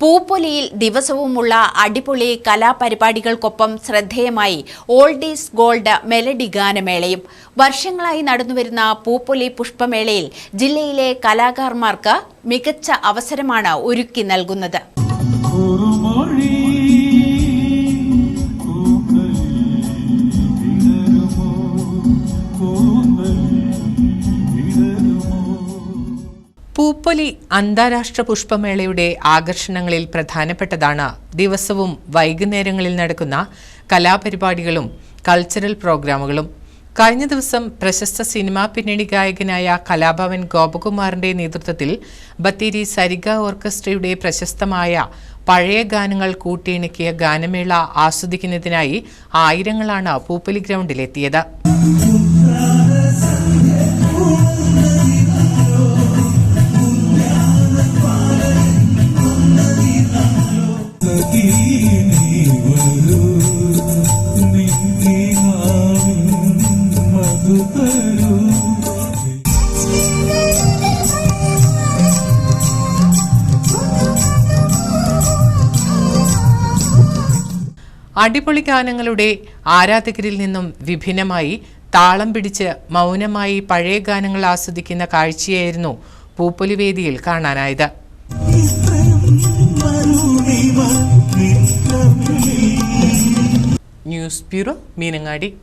പൂപ്പൊലിയിൽ ദിവസവുമുള്ള അടിപൊളി കലാപരിപാടികൾക്കൊപ്പം ശ്രദ്ധേയമായി ഓൾഡ് ഈസ് ഗോൾഡ് മെലഡി ഗാനമേളയും വർഷങ്ങളായി നടന്നുവരുന്ന പൂപ്പൊലി പുഷ്പമേളയിൽ ജില്ലയിലെ കലാകാരന്മാർക്ക് മികച്ച അവസരമാണ് ഒരുക്കി നൽകുന്നത്. പൂപ്പൊലി അന്താരാഷ്ട്ര പുഷ്പമേളയുടെ ആകർഷണങ്ങളിൽ പ്രധാനപ്പെട്ടതാണ് ദിവസവും വൈകുന്നേരങ്ങളിൽ നടക്കുന്ന കലാപരിപാടികളും കൾച്ചറൽ പ്രോഗ്രാമുകളും. കഴിഞ്ഞ ദിവസം പ്രശസ്ത സിനിമാ പിന്നണി ഗായകനായ കലാഭവൻ ഗോപകുമാറിന്റെ നേതൃത്വത്തിൽ ബത്തേരി സരിഗ ഓർക്കസ്ട്രയുടെ പ്രശസ്തമായ പഴയ ഗാനങ്ങൾ കൂട്ടിയിണക്കിയ ഗാനമേള ആസ്വദിക്കുന്നതിനായി ആയിരങ്ങളാണ് പൂപ്പൊലി ഗ്രൗണ്ടിലെത്തിയത്. അടിപൊളി ഗാനങ്ങളുടെ ആരാധകരിൽ നിന്നും വിഭിന്നമായി താളം പിടിച്ച് മൗനമായി പഴയ ഗാനങ്ങൾ ആസ്വദിക്കുന്ന കാഴ്ചയായിരുന്നു പൂപ്പൊലി വേദിയിൽ കാണാനായത്. News bureau Meenangadi.